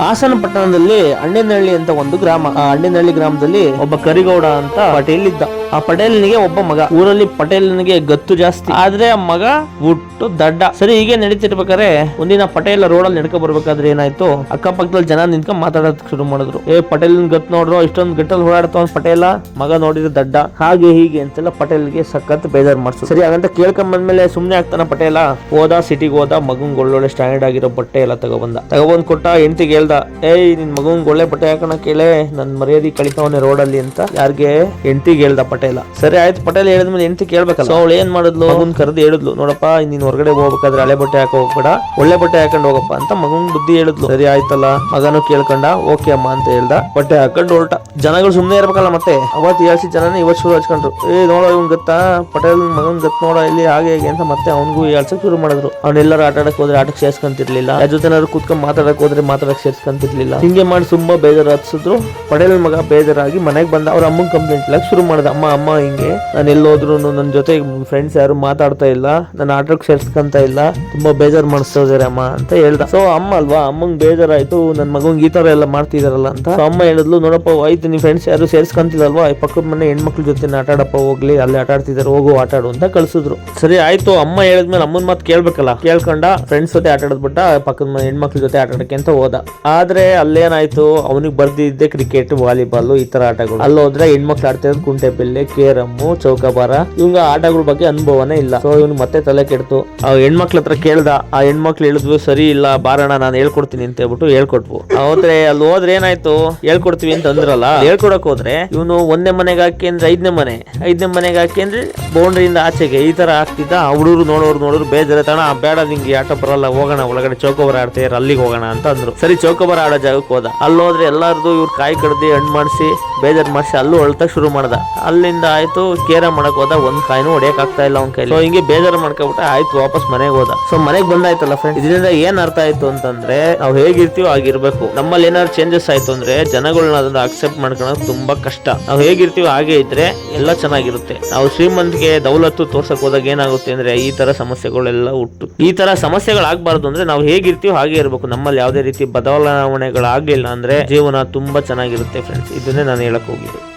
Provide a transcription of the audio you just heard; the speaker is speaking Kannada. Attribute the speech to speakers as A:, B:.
A: ಹಾಸನ ಪಟ್ಟಣದಲ್ಲಿ ಅಣ್ಣನಹಳ್ಳಿ ಅಂತ ಒಂದು ಗ್ರಾಮ ಆ ಅಣ್ಣಿನಹಳ್ಳಿ ಗ್ರಾಮದಲ್ಲಿ ಒಬ್ಬ ಕರಿಗೌಡ ಅಂತ ಪಟೇಲ್ ಇದ್ದ. ಆ ಪಟೇಲ್ನಿಗೆ ಒಬ್ಬ ಮಗ. ಊರಲ್ಲಿ ಪಟೇಲ್ನಿಗೆ ಗತ್ತು ಜಾಸ್ತಿ. ಆದ್ರೆ ಆ ಮಗ ಹುಟ್ಟು ದಡ್ಡ. ಸರಿ, ಹೀಗೆ ನಡೀತಿರ್ಬೇಕಾದ್ರೆ ಒಂದಿನ ಪಟೇಲ್ ರೋಡಲ್ಲಿ ನಡ್ಕೊ ಬರ್ಬೇಕಾದ್ರೆ ಏನಾಯ್ತು? ಅಕ್ಕಪಕ್ಕದಲ್ಲಿ ಜನ ನಿಂತ್ಕೊಂಡ್ ಮಾತಾಡೋದಕ್ಕೆ ಶುರು ಮಾಡಿದ್ರು. ಏ ಪಟೇಲ್ ಗತ್ ನೋಡ್ರೋ, ಇಷ್ಟೊಂದು ಗಟ್ಟಲ್ಲಿ ಓಡಾಡ್ತಾವ್ ಪಟೇಲ? ಮಗ ನೋಡಿದ್ರೆ ದಡ್ಡ. ಹಾಗೆ ಹೀಗೆ ಅಂತೆಲ್ಲ ಪಟೇಲ್ಗೆ ಸಖತ್ ಬೇಜಾರ್ ಮಾಡ್ಸು ಸರಿ, ಹಾಗಂತ ಕೇಳ್ಕೊಂಡ್ ಬಂದ್ಮೇಲೆ ಸುಮ್ನೆ ಆಗ್ತಾನ ಪಟೇಲ? ಹೋದ ಸಿಟಿಗೆ ಹೋದ, ಮಗಂಗ್ ಒಳ್ಳೊಳ್ಳೆ ಸ್ಟ್ಯಾಂಡರ್ಡ್ ಆಗಿರೋ ಬಟ್ಟೆ ಎಲ್ಲ ತಗೊಬಂದ. ತಗೊಬಂದ್ ಕೊಟ್ಟ ಹೆಂಡತಿಗೆ ಹೇಳ್ದ, ಏಯ್, ನಿನ್ ಮಗಂಗ್ ಒಳ್ಳೆ ಬಟ್ಟೆ ಹಾಕೋಣ ಕೇಳೆ ನನ್ ಮರ್ಯಾದೆ ಕಳಿತಾವನೆ ರೋಡಲ್ಲಿ ಅಂತ ಯಾರಿಗೆ? ಹೆಂಡತಿಗೆ ಹೇಳ್ದ ಪಟೇಲ. ಸರಿ ಆಯ್ತು ಪಟೇಲ್ ಹೇಳಿದ್ಮೇಲೆ ಹೆಂಡತಿ ಕೇಳ್ಬೇಕಲ್ಲ? ಅವಳು ಏನ್ ಮಾಡಿದ್ಲು? ಮಗುನ್ ಕರೆದು ಹೇಳಿದ್ಲು ನೋಡಪ್ಪ ನೀನ್ ಹೊರಗಡೆ ಹೋಗ್ಬೇಕಾದ್ರೆ ಹಳೆ ಬಟ್ಟೆ ಹಾಕೋ ಹೋಗ್ಬೇಡ ಒಳ್ಳೆ ಬಟ್ಟೆ ಹಾಕೊಂಡು ಹೋಗಪ್ಪ ಅಂತ ಮಗನ್ ಬುದ್ಧಿ ಹೇಳಿದ್ಲು. ಸರಿ ಆಯ್ತಲ್ಲ ಮಗನು ಕೇಳ್ಕೊಂಡ ಓಕೆ ಅಮ್ಮ ಅಂತ ಹೇಳ್ದ. ಬಟ್ಟೆ ಹಾಕೊಂಡು ಹೊರಟ. ಜನಗಳು ಸುಮ್ನೆ ಇರ್ಬೇಕಲ್ಲ ಮತ್ತೆ? ಅವತ್ತು ಹೇಳ್ಸಿ ಜನನ ಇವತ್ತು ಶುರು ಹಚ್ಕೊಂಡ್ರು. ಏ ನೋಡೋ ಇವ್ನ್ ಗೊತ್ತಾ? ಪಟೇಲ್ ಮಗನ್ ಗತ್ ನೋಡ ಇಲ್ಲಿ ಹಾಗೆ ಹೇಗೆ ಅಂತ ಮತ್ತೆ ಅವನಿಗೂ ಹೇಳ್ಸಕ್ ಶುರು ಮಾಡಿದ್ರು. ಅವ್ನೆಲ್ಲರೂ ಆಟ ಆಡಕ್ ಹೋದ್ರೆ ಆಟಕ್ಕೆ ಸೇರ್ಸ್ಕೊಂತಿರ್ಲಿಲ್ಲ. ಯಾರ ಜೊತೆನಾದ್ರು ಕೂತ್ಕೊಂಡ್ ಮಾತಾಡಕ್ ಹೋದ್ರೆ ಮಾತಾಡಕ್ ಸೇರ್ಸ್ಕೊಂತಿರ್ಲಿಲ್ಲ. ಹಿಂಗೆ ಮಾಡಿ ತುಂಬಾ ಬೇಜಾರು ಹತ್ಸಿದ್ರು ಪಟೇಲ್ ಮಗ ಬೇಜಾರಾಗಿ ಮನೆಗೆ ಬಂದ ಅವ್ರ ಅಮ್ಮನ್ ಕಂಪ್ಲೇಂಟ್ ಲಕ್ ಶುರು ಮಾಡ್ದ. ಅಮ್ಮ ಅಮ್ಮ ಹಿಂಗೆ. ನಾನು ಎಲ್ಲೋದ್ರು ನನ್ನ ಜೊತೆ ಫ್ರೆಂಡ್ಸ್ ಯಾರು ಮಾತಾಡ್ತಾ ಇಲ್ಲ. ನನ್ನ ಆಟಕ್ಕೆ ಸೇರ್ಸ್ಕೊಂತ ಇಲ್ಲ. ತುಂಬಾ ಬೇಜಾರ್ ಮಾಡಿಸ್ತಾ ಇದಾರೆ ಅಮ್ಮ ಅಂತ ಹೇಳ್ದ. ಸೊ ಅಮ್ಮ ಅಲ್ವಾ? ಅಮ್ಮಂಗ್ ಬೇಜಾರಾಯ್ತು. ನನ್ನ ಮಗಂಗ್ ಈ ತರ ಎಲ್ಲ ಮಾಡ್ತಿದಾರಲ್ಲ ಅಂತ. ಅಮ್ಮ ಹೇಳಿದ್ಲು, ನೋಡಪ್ಪ, ಆಯ್ತು ನೀ ಫ್ರೆಂಡ್ಸ್ ಯಾರು ಸೇರ್ಸ್ಕೊಂತಿಲ್ಲಲ್ವಾ? ಪಕ್ಕದ ಮನೆ ಹೆಣ್ಮಕ್ಳ ಜೊತೆ ಆಟಾಡಪ್ಪ, ಹೋಗ್ಲಿ, ಅಲ್ಲಿ ಆಟ ಆಡ್ತಿದಾರೆ ಹೋಗು, ಆಟಾಡು ಅಂತ ಕಳ್ಸಿದ್ರು. ಸರಿ, ಆಯ್ತು. ಅಮ್ಮ ಹೇಳಿದ್ಮೇಲೆ ಅಮ್ಮನ ಮಾತು ಕೇಳ್ಬೇಕಲ್ಲ. ಕೇಳ್ಕೊಂಡ ಫ್ರೆಂಡ್ಸ್ ಜೊತೆ ಆಟ ಆಡದ್ಬಿಟ್ಟ ಪಕ್ಕದ ಮನೆ ಹೆಣ್ಮಕ್ಳ ಜೊತೆ ಆಟ ಆಡಕ್ಕೆ ಅಂತ ಹೋದ. ಆದ್ರೆ ಅಲ್ಲೇನಾಯ್ತು? ಅವನಿಗೆ ಬರ್ದಿದ್ದೆ ಕ್ರಿಕೆಟ್ ವಾಲಿಬಾಲ್ ಈ ತರ ಆಟಗಳು. ಅಲ್ಲಿ ಹೋದ್ರೆ ಹೆಣ್ಮಕ್ಳು ಆಡ್ತಿರೋದು ಕುಂಟೆ, ಬಿಲ್ಲೆ ಕೇರಮ್ಮು ಚೌಕಬಾರ ಇವಂಗ ಆಟಗಳ ಬಗ್ಗೆ ಅನುಭವನೇ ಇಲ್ಲ. ಸೊ ಇವನು ಮತ್ತೆ ತಲೆ ಕೆಡ್ತು. ಆ ಹೆಣ್ಮಕ್ಳ ಹತ್ರ ಕೇಳ್ದ, ಆ ಹೆಣ್ಮಕ್ಳು ಹೇಳಿದ್ವು, ಸರಿ ಇಲ್ಲ ಬಾರಣ ನಾನು ಹೇಳ್ಕೊಡ್ತೀನಿ ಅಂತ ಹೇಳ್ಬಿಟ್ಟು ಹೇಳ್ಕೊಟ್ವು. ಹೋದ್ರೆ ಅಲ್ಲಿ ಹೋದ್ರೆ ಏನಾಯ್ತು? ಹೇಳ್ಕೊಡ್ತೀವಿ ಅಂತ ಅಂದ್ರಲ್ಲ ಹೇಳ್ಕೊಡಕ್ ಹೋದ್ರೆ ಇವನು ಒಂದನೇ ಮನೆಗೆ ಹಾಕಿ ಅಂದ್ರೆ ಐದನೇ ಮನೆ. ಐದನೇ ಮನೆಗೆ ಹಾಕಿ ಅಂದ್ರೆ ಬೌಂಡ್ರಿಯಿಂದ ಆಚೆಗೆ ಈ ತರ ಆಗ್ತಿದ್ದ. ಹುಡುಗರು ನೋಡೋರು ನೋಡೋರು ಬೇಜಾರ ತಾಣ ಬೇಡ ನಿಂಗೆ ಆಟ ಬರಲ್ಲ, ಹೋಗೋಣ, ಒಳಗಡೆ ಚೌಕೋಬಾರ ಆಡ್ತೀರ ಅಲ್ಲಿಗೆ ಹೋಗೋಣ ಅಂತ ಅಂದ್ರು. ಸರಿ, ಚೌಕೋಬಾರ ಆಡೋ ಜಾಗಕ್ಕೆ ಹೋದ. ಅಲ್ಲಿ ಹೋದ್ರೆ ಎಲ್ಲಾರ್ದು ಇವ್ರು ಕಾಯಿ ಕಡ್ದಿ ಹಣ್ಣು ಮಾಡಿಸಿ ಬೇಜಾರ್ ಮಾಡಿಸಿ ಅಲ್ಲೂ ಹೊಳ್ತಾ ಶುರು ಮಾಡ್ದ. ಅಲ್ಲಿಂದ ಆಯ್ತು ಕೇರ ಮಾಡಕ್ ಹೋದ, ಒಂದ್ ಕಾಯಿನೂ ಆಗ್ತಾ ಇಲ್ಲ ಅವ್ನ ಕೈಲಿ. ಹಿಂಗೆ ಬೇಜಾರು ಮಾಡ್ಕೊಬಿಟ್ಟ ಆಯ್ತು ವಾಪಸ್ ಮನೆಗೆ ಹೋದ. ಸೊ ಮನೆಗೆ ಬಂದಾಯ್ತಲ್ಲ ಫ್ರೆಂಡ್ ಇದರಿಂದ ಏನ್ ಅರ್ಥ ಆಯ್ತು ಅಂತಂದ್ರೆ, ನಾವು ಹೇಗಿರ್ತೀವೋ ಆಗಿರ್ಬೇಕು ನಮ್ಮಲ್ಲಿ ಏನಾದ್ರು ಚೇಂಜಸ್ ಆಯ್ತು ಅಂದ್ರೆ ಜನಗಳನ್ನ ಅದನ್ನ ಅಕ್ಸೆಪ್ಟ್ ಮಾಡ್ಕೊಳೋದು ತುಂಬಾ ಕಷ್ಟ. ನಾವು ಹೇಗಿರ್ತೀವೋ ಹಾಗೆ ಇದ್ರೆ ಎಲ್ಲ ಚೆನ್ನಾಗಿರುತ್ತೆ. ನಾವು ಶ್ರೀಮಂತಿಗೆ ದೌಲತ್ತು ತೋರ್ಸಕ್ ಹೋದಾಗ ಏನಾಗುತ್ತೆ ಅಂದ್ರೆ ಈ ತರ ಸಮಸ್ಯೆಗಳೆಲ್ಲ ಹುಟ್ಟು. ಈ ತರ ಸಮಸ್ಯೆಗಳಾಗಬಾರ್ದು ಅಂದ್ರೆ ನಾವು ಹೇಗಿರ್ತೀವೋ ಹಾಗೆ ಇರಬೇಕು. ನಮ್ಮಲ್ಲಿ ಯಾವುದೇ ರೀತಿ ಬದಲಾವಣೆಗಳಾಗ್ಲಿಲ್ಲ ಅಂದ್ರೆ ಜೀವನ ತುಂಬಾ ಚೆನ್ನಾಗಿರುತ್ತೆ ಫ್ರೆಂಡ್ಸ್ ಇದನ್ನೇ ನಾನು ಹೇಳಕ್ ಹೋಗಿದ್ದೆ